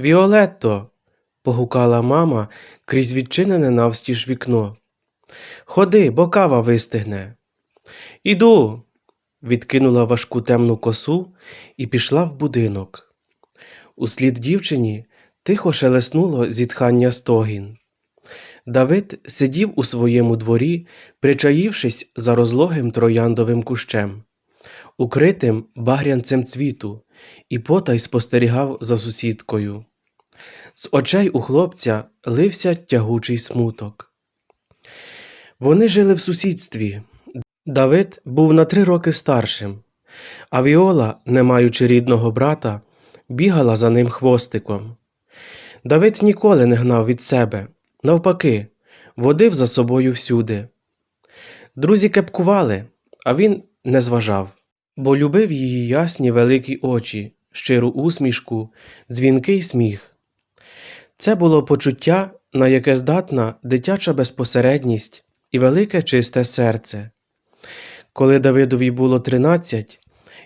Віолетто. погукала мама крізь відчинене навстіж вікно. Ходи, бо кава вистигне. Іду. відкинула важку темну косу і пішла в будинок. Услід дівчині тихо шелеснуло зітхання стогін. Давид сидів у своєму дворі, причаївшись за розлогим трояндовим кущем, укритим багрянцем цвіту, і потай спостерігав за сусідкою. З очей у хлопця лився тягучий смуток. Вони жили в сусідстві. Давид був на три роки старшим, а Віола, не маючи рідного брата, бігала за ним хвостиком. Давид ніколи не гнав від себе, навпаки, водив за собою всюди. Друзі кепкували, а він не зважав, бо любив її ясні великі очі, щиру усмішку, дзвінкий сміх. Це було почуття, на яке здатна дитяча безпосередність і велике чисте серце. Коли Давидові було тринадцять,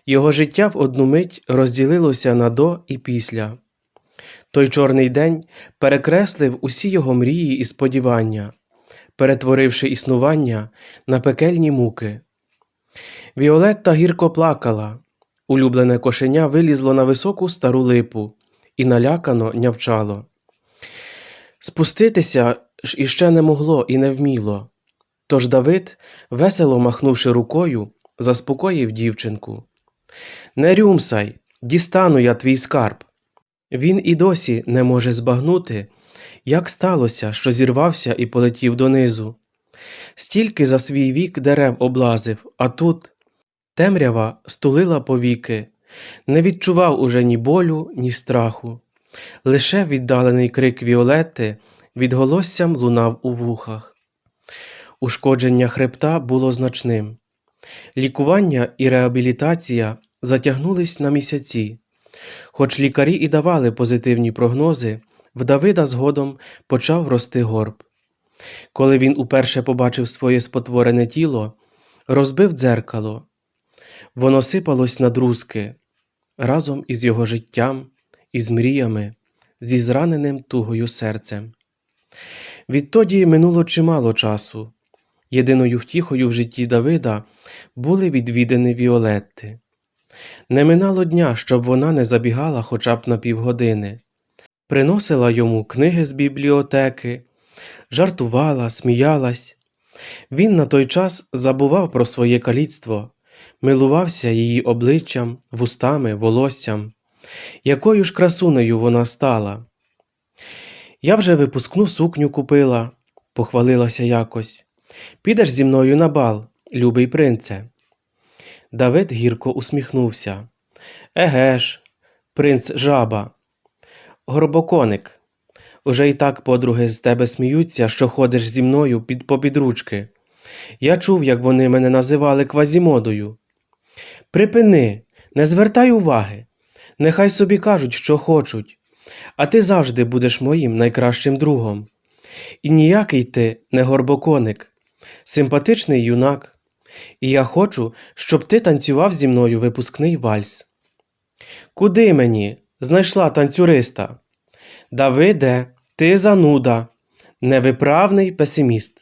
його життя в одну мить розділилося на до і після. Той чорний день перекреслив усі його мрії і сподівання, перетворивши існування на пекельні муки. Віолетта гірко плакала. Улюблене кошеня вилізло на високу стару липу і налякано нявчало. Спуститися ж іще не могло і не вміло. Тож Давид, весело махнувши рукою, заспокоїв дівчинку. Не рюмсай, дістану я твій скарб. Він і досі не може збагнути, як сталося, що зірвався і полетів донизу. Стільки за свій вік дерев облазив, а тут темрява стулила повіки, не відчував уже ні болю, ні страху. Лише віддалений крик Віолетти відголоссям лунав у вухах. Ушкодження хребта було значним. Лікування і реабілітація затягнулись на місяці. Хоч лікарі і давали позитивні прогнози, в Давида згодом почав рости горб. Коли він уперше побачив своє спотворене тіло, розбив дзеркало. Воно сипалось на друзки разом із його життям, із мріями, зі зраненим тугою серцем. Відтоді минуло чимало часу. Єдиною втіхою в житті Давида були відвідини Віолетти. Не минало дня, щоб вона не забігала хоча б на півгодини, приносила йому книги з бібліотеки, жартувала, сміялась. Він на той час забував про своє каліцтво, милувався її обличчям, вустами, волоссям, якою ж красунею вона стала. Я вже випускну сукню купила, похвалилася якось. Підеш зі мною на бал, любий принце. Давид гірко усміхнувся. Еге ж, принц жаба. Горбоконик. Уже й так подруги з тебе сміються, що ходиш зі мною під попід ручки. Я чув, як вони мене називали квазімодою. Припини, не звертай уваги. Нехай собі кажуть, що хочуть, а ти завжди будеш моїм найкращим другом. І ніякий ти не горбоконик, симпатичний юнак. І я хочу, щоб ти танцював зі мною випускний вальс. Куди мені? Знайшла танцюриста. Давиде, ти зануда, невиправний песиміст.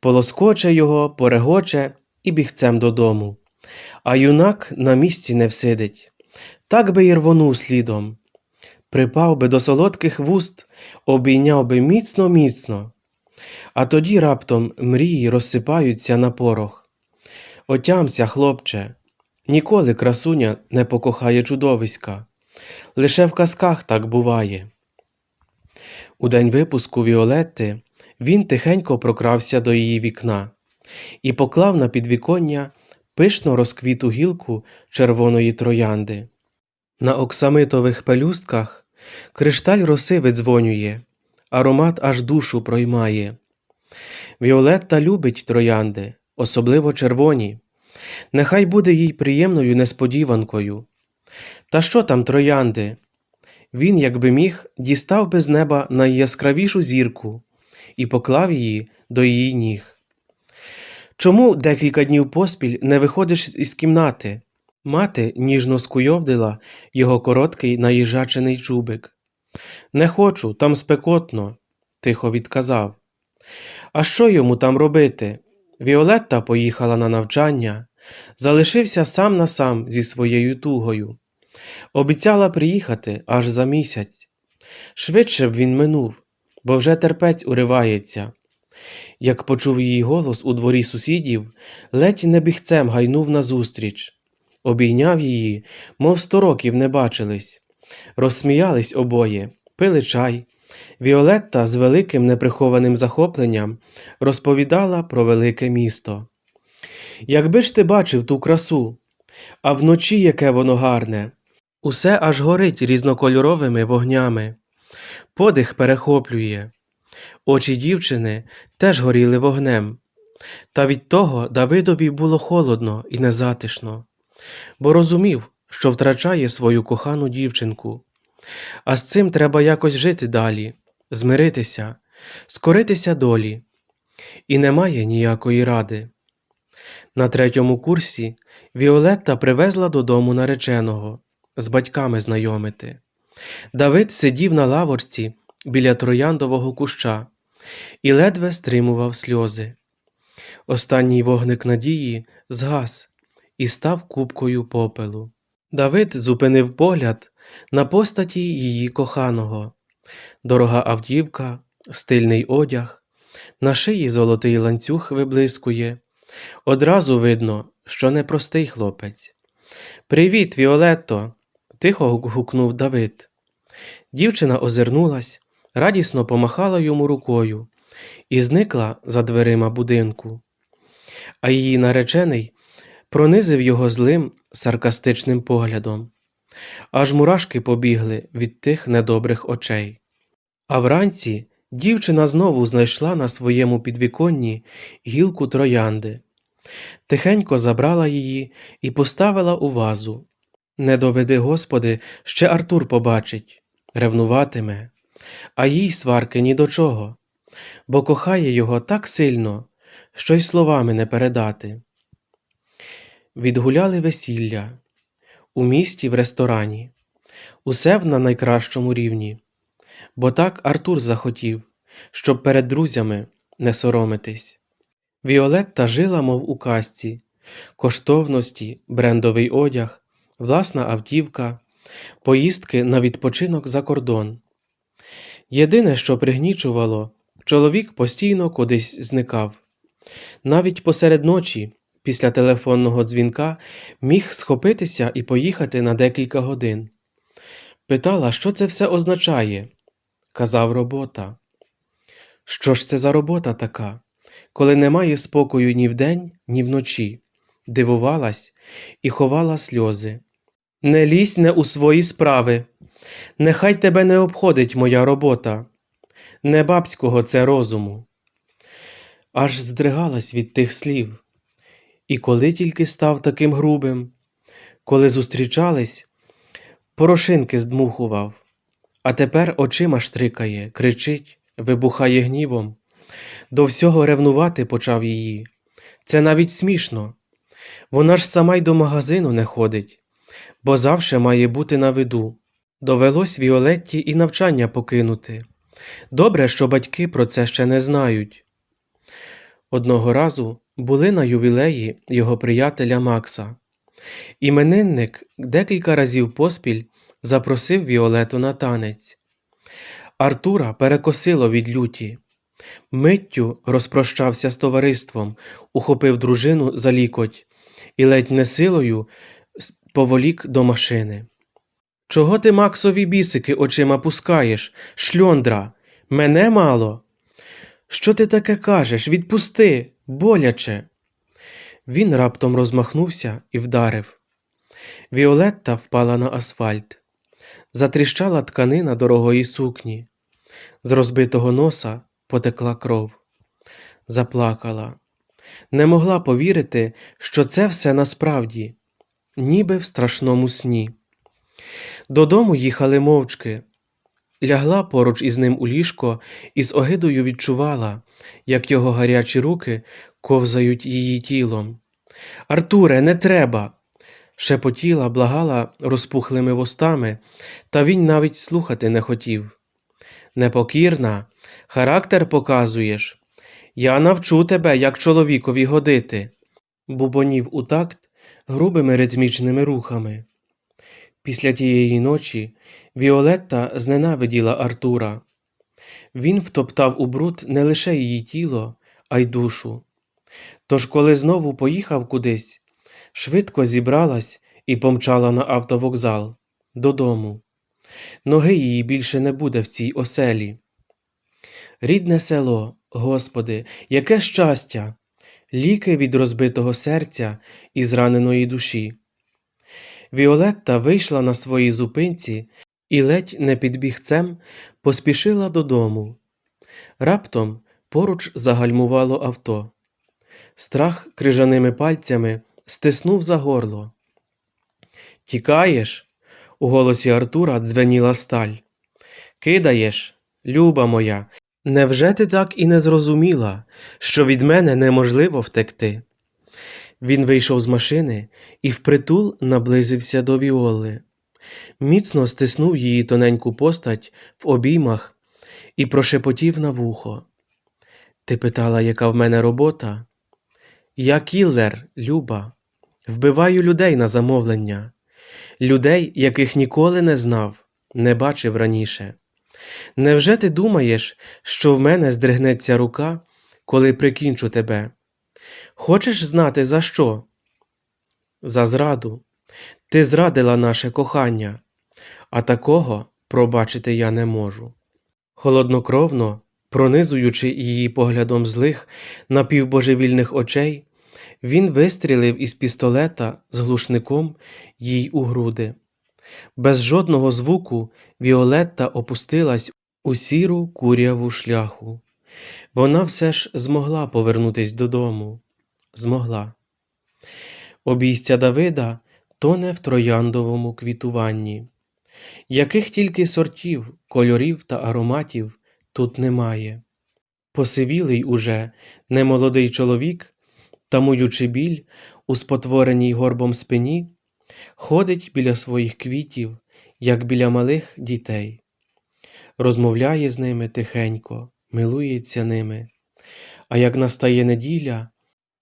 Полоскоче його, порегоче і бігцем додому. А юнак на місці не всидить. Так би й рвонув слідом. Припав би до солодких вуст, обійняв би міцно міцно. А тоді раптом мрії розсипаються на порох. Отямся, хлопче, ніколи красуня не покохає чудовиська. Лише в казках так буває. У день випуску Віолетти він тихенько прокрався до її вікна і поклав на підвіконня пишно розквіту гілку червоної троянди. На оксамитових пелюстках кришталь роси видзвонює, аромат аж душу проймає. Віолетта любить троянди, особливо червоні. Нехай буде їй приємною несподіванкою. Та що там троянди? Він, якби міг, дістав би з неба найяскравішу зірку і поклав її до її ніг. Чому декілька днів поспіль не виходиш із кімнати? Мати ніжно скуйовдила його короткий наїжачений чубик. Не хочу, там спекотно, тихо відказав. А що йому там робити? Віолетта поїхала на навчання, залишився сам на сам зі своєю тугою. Обіцяла приїхати аж за місяць. Швидше б він минув, бо вже терпець уривається. Як почув її голос у дворі сусідів, ледь не бігцем гайнув назустріч. Обійняв її, мов сто років не бачились. Розсміялись обоє, пили чай. Віолетта з великим неприхованим захопленням розповідала про велике місто. Якби ж ти бачив ту красу, а вночі яке воно гарне, усе аж горить різнокольоровими вогнями, подих перехоплює. Очі дівчини теж горіли вогнем, та від того Давидові було холодно і незатишно, бо розумів, що втрачає свою кохану дівчинку. А з цим треба якось жити далі, змиритися, скоритися долі. І немає ніякої ради. На третьому курсі Віолетта привезла додому нареченого з батьками знайомити. Давид сидів на лавочці біля трояндового куща і ледве стримував сльози. Останній вогник надії згас і став купкою попелу. Давид зупинив погляд на постаті її коханого, дорога автівка, стильний одяг, на шиї золотий ланцюг виблискує. Одразу видно, що непростий хлопець. Привіт, Віолетто! тихо гукнув Давид. Дівчина озирнулась, радісно помахала йому рукою і зникла за дверима будинку. А її наречений пронизив його злим саркастичним поглядом. Аж мурашки побігли від тих недобрих очей. А вранці дівчина знову знайшла на своєму підвіконні гілку троянди. Тихенько забрала її і поставила у вазу. Не доведи, Господи, ще Артур побачить, ревнуватиме, а їй сварки ні до чого, бо кохає його так сильно, що й словами не передати. Відгуляли весілля у місті в ресторані, усе в на найкращому рівні, бо так Артур захотів, щоб перед друзями не соромитись. Віолетта жила, мов у казці, коштовності, брендовий одяг, власна автівка, поїздки на відпочинок за кордон. Єдине, що пригнічувало, чоловік постійно кудись зникав. Навіть посеред ночі, після телефонного дзвінка, міг схопитися і поїхати на декілька годин. Питала, що це все означає. Казав робота. Що ж це за робота така, коли немає спокою ні вдень, ні вночі? Дивувалась і ховала сльози. Не лізь не у свої справи. Нехай тебе не обходить моя робота, не бабського це розуму. Аж здригалась від тих слів. І коли тільки став таким грубим, коли зустрічались, порошинки здмухував, а тепер очима штрикає, кричить, вибухає гнівом. До всього ревнувати почав її. Це навіть смішно. Вона ж сама й до магазину не ходить, бо завше має бути на виду. Довелось Віолетті і навчання покинути. Добре, що батьки про це ще не знають. Одного разу були на ювілеї його приятеля Макса. Іменинник декілька разів поспіль запросив Віолету на танець. Артура перекосило від люті. Миттю розпрощався з товариством, ухопив дружину за лікоть і ледь не силою поволік до машини. Чого ти Максові бісики очима пускаєш, шльондра? Мене мало? Що ти таке кажеш? Відпусти, боляче. Він раптом розмахнувся і вдарив. Віолетта впала на асфальт. Затріщала тканина дорогої сукні. З розбитого носа потекла кров. Заплакала. Не могла повірити, що це все насправді, ніби в страшному сні. Додому їхали мовчки. Лягла поруч із ним у ліжко і з огидою відчувала, як його гарячі руки ковзають її тілом. Артуре, не треба. шепотіла, благала розпухлими вустами, та він навіть слухати не хотів. Непокірна, характер показуєш. Я навчу тебе, як чоловікові годити, бубонів у такт грубими ритмічними рухами. Після тієї ночі Віолетта зненавиділа Артура. Він втоптав у бруд не лише її тіло, а й душу. Тож, коли знову поїхав кудись, швидко зібралась і помчала на автовокзал додому. Ноги її більше не буде в цій оселі. Рідне село, Господи, яке щастя! Ліки від розбитого серця і зраненої душі. Віолетта вийшла на своїй зупинці і ледь не під бігцем поспішила додому. Раптом поруч загальмувало авто. Страх крижаними пальцями стиснув за горло. Тікаєш? У голосі Артура дзвеніла сталь. Кидаєш, люба моя, невже ти так і не зрозуміла, що від мене неможливо втекти? Він вийшов з машини і впритул наблизився до Віоли. Міцно стиснув її тоненьку постать в обіймах і прошепотів на вухо. Ти питала, яка в мене робота? Я кіллер, Люба, вбиваю людей на замовлення, людей, яких ніколи не знав, не бачив раніше. Невже ти думаєш, що в мене здригнеться рука, коли прикінчу тебе? Хочеш знати за що? За зраду. Ти зрадила наше кохання, а такого пробачити я не можу. Холоднокровно, пронизуючи її поглядом злих, напівбожевільних очей, він вистрілив із пістолета з глушником їй у груди. Без жодного звуку Віолетта опустилась у сіру куряву шляху. Вона все ж змогла повернутись додому. Змогла. Обійстя Давида тоне в трояндовому квітуванні. Яких тільки сортів, кольорів та ароматів тут немає. Посивілий уже немолодий чоловік, тамуючи біль у спотвореній горбом спині, ходить біля своїх квітів, як біля малих дітей, розмовляє з ними тихенько, милується ними, а як настає неділя,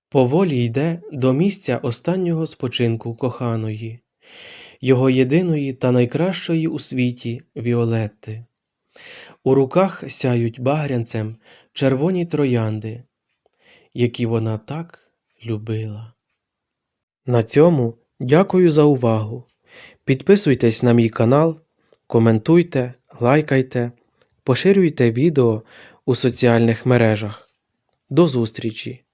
поволі йде до місця останнього спочинку коханої, його єдиної та найкращої у світі Віолетти. У руках сяють багрянцем червоні троянди, які вона так любила. На цьому дякую за увагу. Підписуйтесь на мій канал, коментуйте, лайкайте, поширюйте відео у соціальних мережах. До зустрічі!